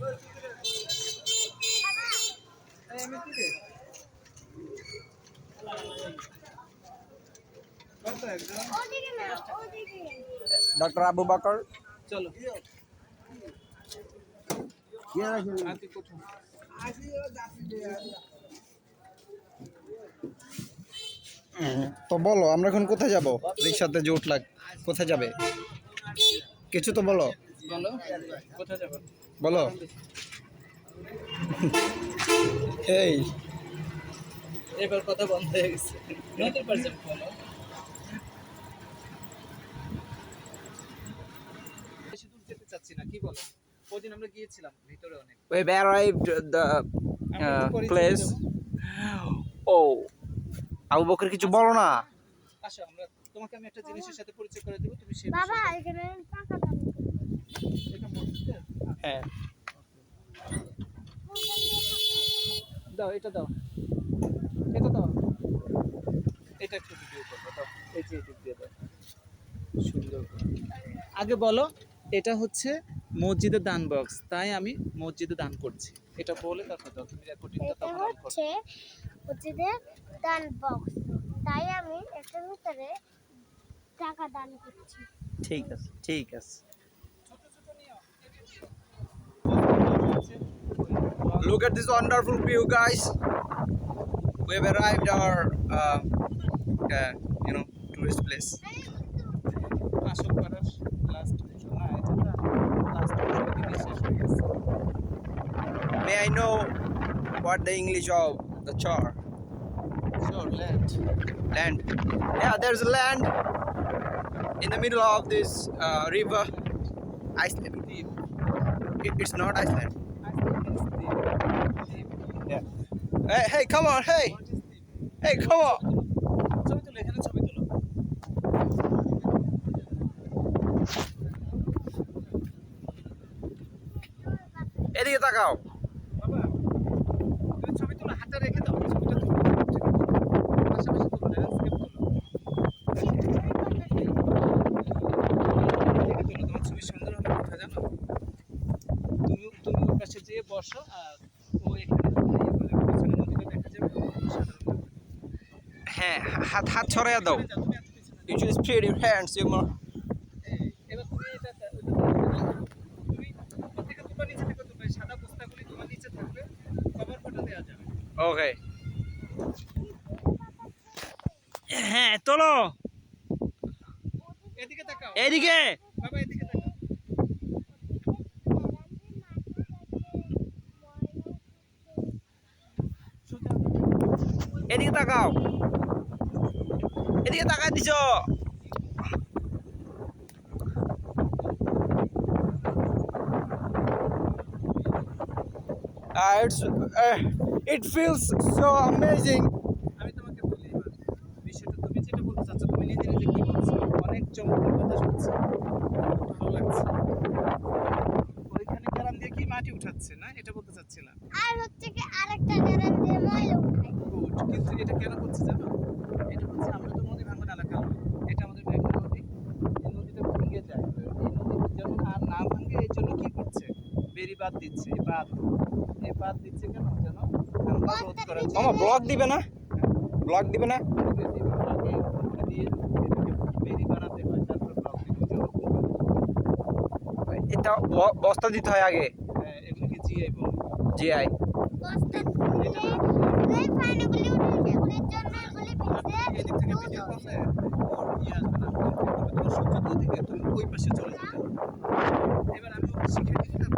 ওদিকে ডক্টর আবু বকর। চলো। তো বলো আমরা এখন কোথায় যাব? রিক্সাতে যে উঠলাম কোথায় যাবে? কিছু তো বলো। বলো কোথায় যাব? বলো। এই। এবার কথা বন্ধ হয়ে গেছে। যেতে চাচ্ছি না কি বলো? আমরা গিয়েছিলাম ভিতরে অনেক। We've arrived the place. দেবো। ও আবু বকর কিছু বলো না। আসো আমরা তোমাকে আমি একটা জিনিসের সাথে পরিচয় করে দেবো তুমি সে বাবা এখানে টাকা দাম এটা মসজিদের? হ্যাঁ। দাও এটা দাও। এটা দাও। এটা একটু ভিডিও করব দাও এই যে এদিক দিয়ে দাও। সুন্দর আগে বলো এটা হচ্ছে মসজিদের দান বক্স। তাই আমি মসজিদে দান করছি। এটা বলে তারপর দাও। তুমি রেকর্ডিংটা তখন অন করো হচ্ছে মসজিদের দান বক্স। তাই আমি এটার ভিতরে টাকা দান করছি। ঠিক আছে ঠিক আছে। Look at this wonderful view, guys. We've arrived our, uh, uh, you know, tourist place. May I know what the English of the char? Sure, land. Land. Yeah, there's land in the middle of this uh, river. Iceland. It, it's not Iceland. Iceland Yeah. Hey, hey, come on, hey, hey, come on. ছবি তুলো এখানে ছবি তুলো। এদিকে তাকাও। ছবি তুলো হাতে রেখে দাও ছবিটা তুলো পাশাপাশি তুলো ল্যান্ডস্কেপ তুলো তোমার ছবি সুন্দর হবে কোথা জানো? তুমি তুমি ওর কাছে যেয়ে বসো আর ও এখানে ইয়ে করে, পিছনে নদীটা দেখা যাবে সাধারণ হ্যাঁ হাত হাত ছড়াইয়া দাও যাও, তুমি এত পিছনে যাও। You should spread your hands, you know. এই, এবার তুমি এটা ওইটা তুমি প্রত্যেকটা তোমার নিচে থেকে তুলবে সাদা বস্তাগুলি তোমার নিচে থাকবে কভার ফটো দেওয়া যাবে Okay. হ্যাঁ তোলো। এদিকে তাকাও। এদিকে। বাবা এদিকে তাকাও। এদিকে তাকাও। এদিকে তাকাই দিছ it's, uh, it feels. আমি তোমাকে বলি বিষয়টা তুমি যেটা বলতে চাচ্ছ তুমি নিজে নিজে কি বলছো অনেক চমৎকার কথা শুনছি। ভালো লাগছে। ওইখানে গ্রাম দিয়ে কি মাটি উঠাচ্ছে না এটা বলতে চাচ্ছিলাম আর হচ্ছে কি আরেকটা গ্যারান দিয়ে ময়লা উঠাই গুড কিন্তু এটা কেন করছে জানো এটা হচ্ছে আমরা তো নদী ভাঙ্গন এলাকা এটা আমাদের মেঘনা নদী এই ভেঙে যায়। এই আর না ভাঙে এই জন্য কি করছে? বেরি বাদ দিচ্ছে এই বাদ এই বাদ দিচ্ছে কেন? যেন রোধ মামা ব্লগ দিবে না? ব্লগ দিবে না? বেরি আগে উপরে দিয়ে বেরি বানাতে হয় তারপর ব্লক দিতে এটা বস্তা দিতে হয় আগে। জিআই বলে জিআই ইয়ে এবার আমি শিখে তারপর